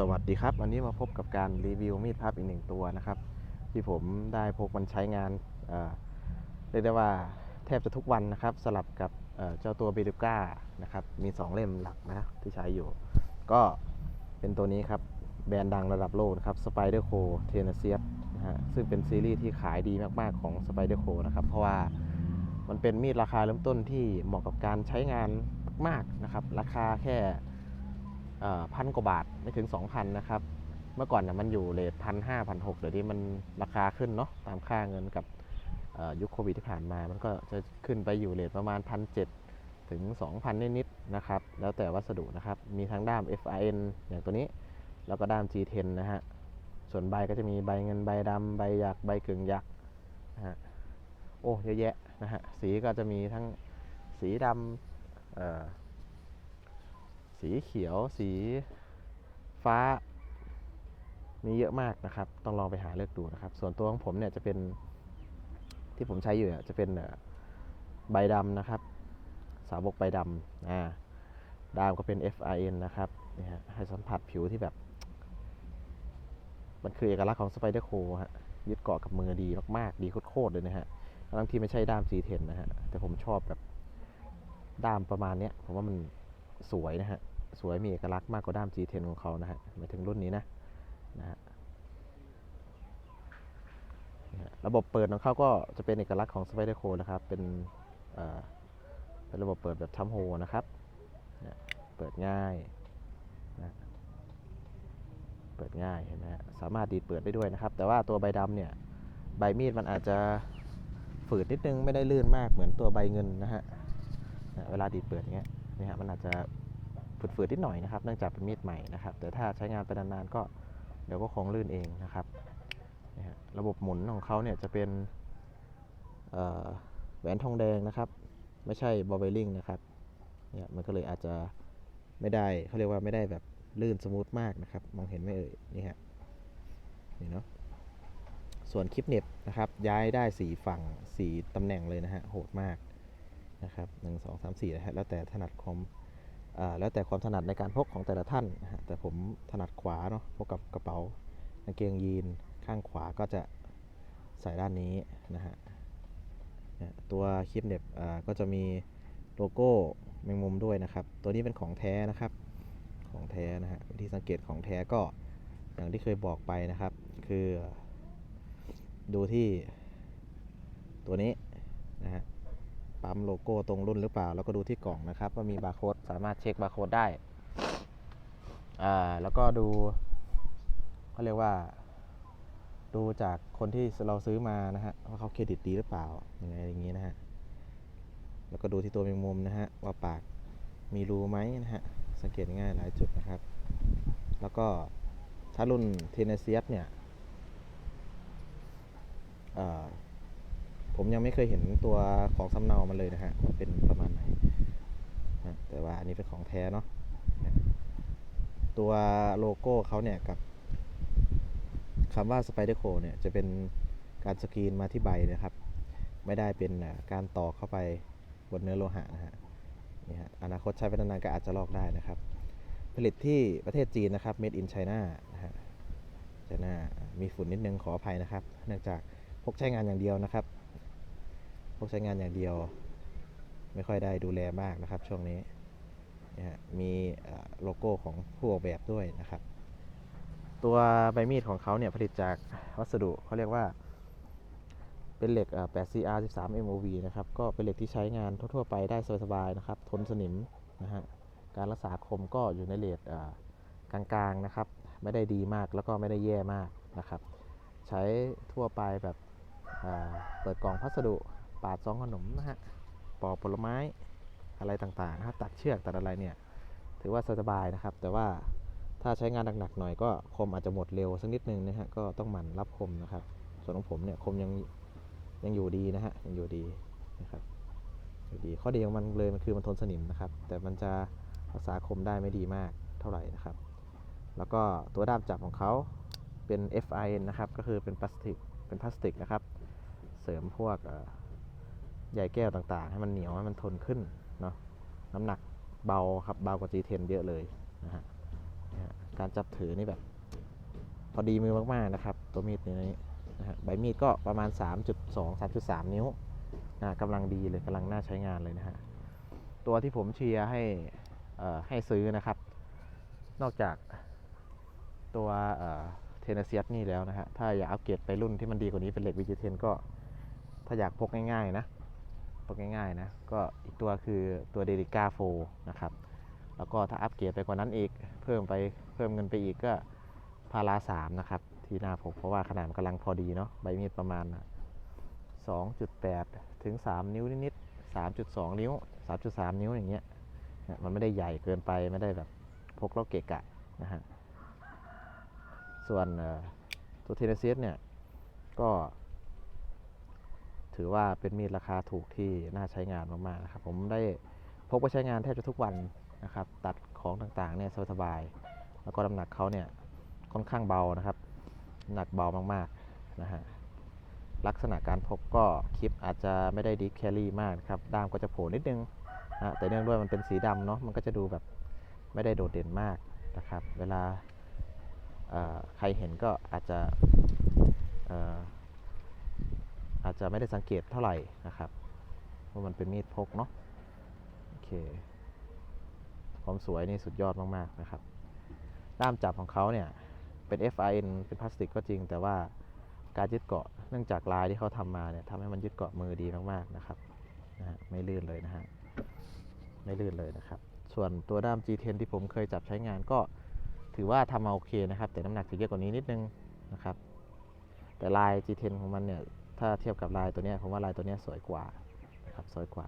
สวัสดีครับ วันนี้มาพบกับการรีวิวมีดพับอีกหนึ่งตัวนะครับ ที่ผมได้พกมันใช้งานเรียกได้ว่าแทบจะทุกวันนะครับ สลับกับเจ้าตัวเบลูก้านะครับ มี 2 เล่มหลักนะที่ใช้อยู่ ก็เป็นตัวนี้ครับ แบรนด์ดังระดับโลกนะครับ Spider Co t e n n e s s i u s นะฮะซึ่งเป็นซีรีส์ที่ขายดีมาก ๆ ของ Spider Co นะครับ เพราะว่ามันเป็นมีดราคาเริ่มต้นที่เหมาะกับการใช้งานมากๆนะครับ ราคาแค่ พันกว่าบาทไม่ถึง 2,000 นะครับ เมื่อก่อนนะมันอยู่เลทพันห้าพันหกเดี๋ยวนี้มันราคาขึ้นเนาะตามค่าเงินกับยุคโควิดที่ผ่านมา มันก็จะขึ้นไปอยู่เลทประมาณพันเถึง 2,000 นิดๆนะครับ แล้วแต่วัสดุนะครับ มีทั้งด้าม FRN อย่างตัวนี้ แล้วก็ด้าม G10 นะฮะ ส่วนใบก็จะมีใบเงินใบดำใบหยักใบกึ่งหยักนะฮะ โอ้ เยอะแยะนะฮะ สีก็จะมีทั้งสีดำ สีเขียว สีฟ้า มีเยอะมากนะครับ ต้องลองไปหาเลือกดูนะครับ ส่วนตัวของผมเนี่ยจะเป็นที่ผมใช้อยู่เนี่ยจะเป็นใบดำนะครับ สาวกใบดำอ่าดามก็เป็น FRN นะครับนี่ฮะให้สัมผัสผิวที่แบบ มันคือเอกลักษณ์ของ Spider Co ฮะยึดเกาะกับมือดีมาก ๆ ดีโคตรเลยนะฮะทั้งที่ไม่ใช่ด้าม G10 นะฮะ แต่ผมชอบแบบด้ามประมาณเนี้ยผมว่ามัน สวยนะฮะ สวยมีเอกลักษณ์มากกว่าด้าม G10 ของเขานะฮะหมายถึงรุ่นนี้นะนะฮะระบบเปิดของเขาก็จะเป็นเอกลักษณ์ของ Spider Co นะครับ เป็นเอ่อเป็นระบบเปิดแบบทัมโฮนะครับเนี่ยเปิดง่ายนะเปิดง่ายเห็นไหมฮะสามารถดีดเปิดได้ด้วยนะครับ แต่ว่าตัวใบดำเนี่ย ใบมีดมันอาจจะฝืดนิดนึงไม่ได้ลื่นมากเหมือนตัวใบเงินนะฮะเนี่ยเวลาดีดเปิดอย่างเงี้ย อาจจะฝืดๆนิดหน่อยนะครับ เนื่องจากเป็นมีดใหม่นะครับ แต่ถ้าใช้งานไปนานๆก็เดี๋ยวก็คงลื่นเองนะครับระบบหมุนของเขาเนี่ยจะเป็นแหวนทองแดงนะครับ ไม่ใช่บอเบลลิงนะครับเนี่ยมันก็เลยอาจจะไม่ได้เขาเรียกว่าไม่ได้แบบลื่นสมูทมากนะครับ มองเห็นไหมเอ่ยนี่ฮะนี่เนาะส่วนคลิปเน็บนะครับ ย้ายได้สีฝั่งสีตำแหน่งเลยนะฮะโหดมากนะครับหนึ่งสองสามสี่นะฮะแล้วแต่ถนัดคม แล้วแต่ความถนัดในการพกของแต่ละท่านนะฮะแต่ผมถนัดขวาเนาะพกกับกระเป๋ากางเกงยีนข้างขวาก็จะใส่ด้านนี้นะฮะตัวคลิปเน็บก็จะมีโลโก้แมงมุมด้วยนะครับ ตัวนี้เป็นของแท้นะครับของแท้นะฮะวิธีสังเกตของแท้ก็อย่างที่เคยบอกไปนะครับ คือ ดูที่ตัวนี้นะฮะ ปั๊มโลโก้ตรงรุ่นหรือเปล่า แล้วก็ดูที่กล่องนะครับ ว่ามีบาร์โค้ดสามารถเช็คบาร์โค้ดได้อ่าแล้วก็ดูเขาเรียกว่า ดูจากคนที่เราซื้อมานะฮะว่าเขาเครดิตดีหรือเปล่ายังไงอย่างนี้นะฮะแล้วก็ดูที่ตัวแมงมุมนะฮะว่าปากมีรูไหมนะฮะสังเกตง่ายหลายจุดนะครับ แล้วก็ถ้ารุ่นเทนเนเซียสเนี่ยเอ่อ ผมยังไม่เคยเห็นตัวของสำเนามันเลยนะฮะว่าเป็นประมาณไหนนะแต่ว่าอันนี้เป็นของแท้เนาะตัวโลโก้เขาเนี่ยกับคำว่า Spider Co เนี่ยจะเป็นการสกรีนมาที่ใบนะครับ ไม่ได้เป็นการต่อเข้าไปบนเนื้อโลหะนะฮะนี่ฮะอนาคตใช้ไปนานๆก็อาจจะลอกได้นะครับ ผลิตที่ประเทศจีนนะครับ made in China นะฮะ China มีฝุ่นนิดนึงขออภัยนะครับ เนื่องจากพกใช้งานอย่างเดียวนะครับ พวกใช้งานอย่างเดียว ไม่ค่อยได้ดูแลมากนะครับ ช่วงนี้นะฮะมีโลโก้ของผู้ออกแบบด้วยนะครับ ตัวใบมีดของเขาเนี่ยผลิตจากวัสดุเขาเรียกว่า เป็นเหล็ก 8CR 13 MOV นะครับ ก็เป็นเหล็กที่ใช้งานทั่ว ๆ ไปได้สบายๆนะครับ ทนสนิมนะฮะการรักษาคมก็อยู่ในเลทกลางๆนะครับ ไม่ได้ดีมากแล้วก็ไม่ได้แย่มากนะครับ ใช้ทั่วไปแบบเปิดกล่องพัสดุ ปาดซองขนมนะฮะปอกผลไม้อะไรต่างๆนะตัดเชือกตัดอะไรเนี่ย ถือว่าสบายนะครับ แต่ว่าถ้าใช้งานหนักๆหน่อยก็คมอาจจะหมดเร็วสักนิดนึงนะฮะก็ต้องหมั่นรับคมนะครับ ส่วนของผมเนี่ยคมยังยังอยู่ดีนะฮะยังอยู่ดีนะครับอยู่ดีข้อดีของมันเลยมันคือมันทนสนิมนะครับ แต่มันจะรักษาคมได้ไม่ดีมากเท่าไหร่นะครับ แล้วก็ตัวด้ามจับของเขาเป็น FIN นะครับก็คือเป็นพลาสติกเป็นพลาสติกนะครับ เสริมพวก ใยแก้วต่างๆ ให้มันเหนียวให้มันทนขึ้นเนาะน้ำหนักเบาครับเบากว่า G10 เยอะเลยนะฮะเนี่ยฮะการจับถือนี่แบบ พอดีมือมากๆนะครับ ตัวมีดนี้นะฮะใบมีดก็ประมาณ 3.2 3.3 นิ้วนะกำลังดีเลยกำลังน่าใช้งานเลยนะฮะตัวที่ผมเชียร์ให้ให้ซื้อนะครับ นอกจากตัวเทนเซียสนี่แล้วนะฮะถ้าอยากอัปเกรดไปรุ่นที่มันดีกว่านี้เป็นเหล็ก VG10 ก็ถ้าอยากพกง่ายๆนะ พกง่ายๆนะ ก็อีกตัวคือตัวเดลิก้าโฟนะครับ แล้วก็ถ้าอัปเกรดไปกว่านั้นอีก เพิ่มไปเพิ่มเงินไปอีกก็พาราสามนะครับ ที่หน้าผมเพราะว่าขนาดมันกำลังพอดีเนาะใบมีดประมาณ 2.8 ถึง 3 นิ้วนิดๆ3.2 นิ้ว 3.3 นิ้วอย่างเงี้ยมันไม่ได้ใหญ่เกินไปไม่ได้แบบพกแล้วเกะกะนะฮะส่วนตัวเทนเซียสเนี่ยก็ ถือว่าเป็นมีดราคาถูกที่น่าใช้งานมากๆนะครับผมได้พกไปใช้งานแทบจะทุกวันนะครับตัดของต่างๆเนี่ยสบายๆแล้วก็น้ำหนักเขาเนี่ยค่อนข้างเบานะครับหนักเบามากๆนะฮะลักษณะการพกก็คลิปอาจจะไม่ได้ดีแครี่มากครับด้ามก็จะโผล่นิดนึงนะแต่เนื่องด้วยมันเป็นสีดำเนาะมันก็จะดูแบบไม่ได้โดดเด่นมากนะครับ เวลาใครเห็นก็อาจจะ อาจจะไม่ได้สังเกตเท่าไหร่นะครับว่ามันเป็นมีดพกเนาะโอเคความสวยนี่สุดยอดมากๆนะครับ ด้ามจับของเขาเนี่ยเป็น FIN เป็นพลาสติกก็จริง แต่ว่าการยึดเกาะเนื่องจากลายที่เขาทำมาเนี่ยทำให้มันยึดเกาะมือดีมากๆนะครับนะฮะไม่ลื่นเลยนะฮะไม่ลื่นเลยนะครับ ส่วนตัวด้าม G10 ที่ผมเคยจับใช้งานก็ถือว่าทำมาโอเคนะครับ แต่น้ำหนักจะเยอะกว่านี้นิดนึงนะครับ แต่ลาย G10 ของมันเนี่ย ถ้าเทียบกับลายตัวนี้ผมว่าลายตัวนี้สวยกว่านะครับสวยกว่า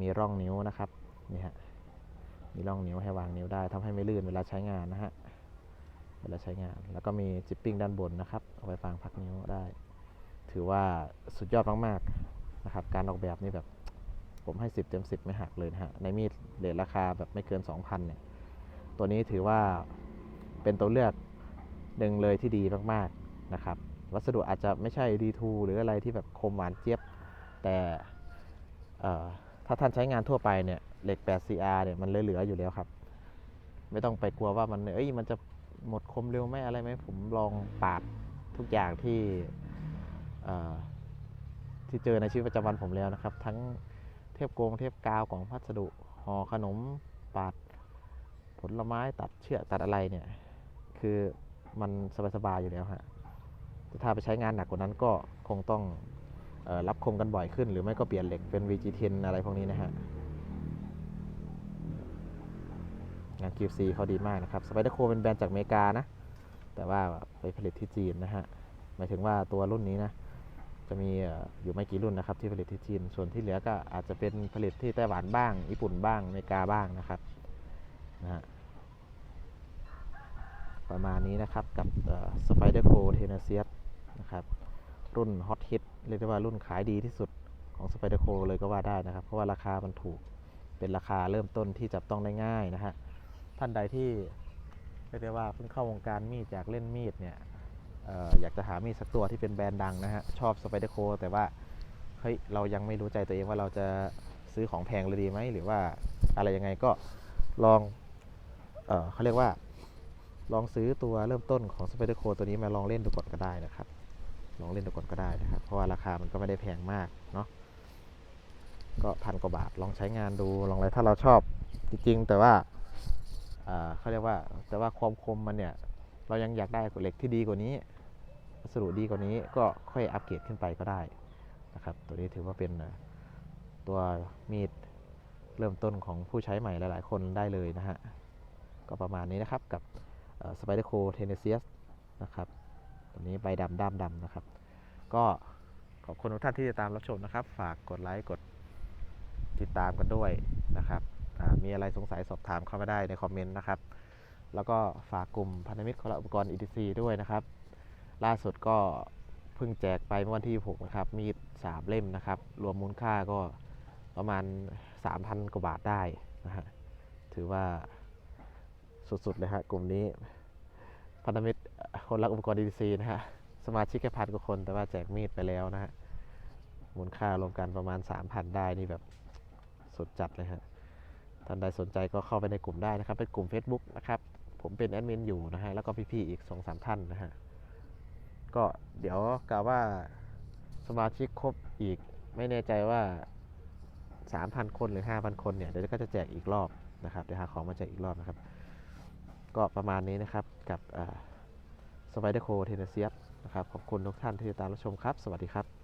มีร่องนิ้วนะครับนี่ฮะมีร่องนิ้วให้วางนิ้วได้ทำให้ไม่ลื่นเวลาใช้งานนะฮะเวลาใช้งาน แล้วก็มีจิปปิ้งด้านบนนะครับเอาไว้ฟังพักนิ้วได้ ถือว่าสุดยอดมากๆนะครับ การออกแบบนี่แบบผมให้ 10 เต็ม 10 ไม่หักเลยนะฮะ ในมีดเดทราคาแบบไม่เกิน 2,000 เนี่ย ตัวนี้ถือว่าเป็นตัวเลือกหนึ่งเลยที่ดีมากๆนะครับ วัสดุอาจจะไม่ใช่ D2 หรืออะไรที่แบบคมหวานเจี๊ยบ แต่ถ้าท่านใช้งานทั่วไปเนี่ยเหล็ก 8CR เนี่ยมันเหลือๆอยู่แล้วครับ ไม่ต้องไปกลัวว่ามันเอ้ยมันจะหมดคมเร็วไหมอะไรไหมผมลองปาดทุกอย่างที่ที่เจอในชีวิตประจำวันผมแล้วนะครับ ทั้งเทปโกงเทปกาวกล่องพัสดุห่อขนมปาดผลไม้ตัดเชือกตัดอะไรเนี่ย คือมันสบายๆอยู่แล้วฮะ ถ้าไปใช้งานหนักกว่านั้นก็คงต้องออรับคมกันบ่อยขึ้น หรือไม่ก็เปลี่ยนเหล็กเป็น VG10 อะไรพวกนี้นะฮะ งาน QC เขาดีมากนะครับ Spider Co เป็นแบรนด์จากอเมริกานะ แต่ว่าไปผลิตที่จีนนะฮะ หมายถึงว่าตัวรุ่นนี้นะ จะมีอยู่ไม่กี่รุ่นนะครับที่ผลิตที่จีน ส่วนที่เหลือก็อาจจะเป็นผลิตที่ไต้หวันบ้าง ญี่ปุ่นบ้าง อเมริกาบ้างนะครับนะฮะประมาณนี้นะครับกับสไปเดอร์โคเทเนเซีย นะครับ รุ่นฮอตฮิตเรียกได้ว่ารุ่นขายดีที่สุดของสไปเดอร์โคเลยก็ว่าได้นะครับ เพราะว่าราคามันถูกเป็นราคาเริ่มต้นที่จับต้องได้ง่ายนะฮะท่านใดที่เรียกได้ว่าเพิ่งเข้าวงการมีดอยากเล่นมีดเนี่ยอออยากจะหามีดสักตัวที่เป็นแบรนด์ดังนะฮะชอบสไปเดอร์โคแต่ว่าเฮ้ยเรายังไม่รู้ใจตัวเองว่าเราจะซื้อของแพงเลยดีไหมหรือว่าอะไรยังไงก็ลองเออเขาเรียกว่า ลองซื้อตัวเริ่มต้นของ Spider Co ตัวนี้มาลองเล่นดูก่อนก็ได้นะครับ ลองเล่นดูก่อนก็ได้นะครับ เพราะว่าราคามันก็ไม่ได้แพงมากเนาะก็พันกว่าบาทลองใช้งานดูลองอะไรถ้าเราชอบจริงๆ แต่ว่าเขาเรียกว่าแต่ว่าความคมมันเนี่ย เรายังอยากได้เหล็กที่ดีกว่านี้วัสดุดีกว่านี้ก็ค่อยอัปเกรดขึ้นไปก็ได้นะครับ ตัวนี้ถือว่าเป็นตัวมีดเริ่มต้นของผู้ใช้ใหม่หลายๆ คนได้เลยนะฮะ ก็ประมาณนี้นะครับกับสไปเดอร์โคเทเนเซียสนะครับ ตัวนี้ใบดำด้ามดำนะครับ ก็ขอบคุณทุกท่านที่ติดตามรับชมนะครับ ฝากกดไลค์กดติดตามกันด้วยนะครับมีอะไรสงสัยสอบถามเข้ามาได้ในคอมเมนต์นะครับ แล้วก็ฝากกลุ่มพันธมิตรคนละอุปกรณ์ ETC ด้วยนะครับ ล่าสุดก็เพิ่งแจกไปเมื่อวันที่ 6 นะครับ มีด 3 เล่มนะครับ รวมมูลค่าก็ประมาณ 3,000 กว่าบาทได้นะฮะ ถือว่าสุดๆเลยฮะกลุ่มนี้ พันธมิตรคนรักอุปกรณ์ DTC นะฮะ สมาชิกแค่พันกว่าคน แต่ว่าแจกมีดไปแล้วนะฮะ มูลค่ารวมกันประมาณ 3,000 ได้นี่แบบสุดจัดเลยฮะ ท่านใดสนใจก็เข้าไปในกลุ่มได้นะครับ เป็นกลุ่ม Facebook นะครับ ผมเป็นแอดมินอยู่นะฮะ แล้วก็พี่ๆอีกสองสามท่านนะฮะ ก็เดี๋ยวกล่าวว่าสมาชิกครบอีกไม่แน่ใจว่า 3,000 คนหรือ 5,000 คนเนี่ย เดี๋ยวก็จะแจกอีกรอบนะครับ เดี๋ยวหาของมาแจกอีกรอบนะครับ ก็ประมาณนี้นะครับกับสไปเดอร์โคเทนเซียนะครับขอบคุณทุกท่านที่ติดตามรับชมครับ สวัสดีครับ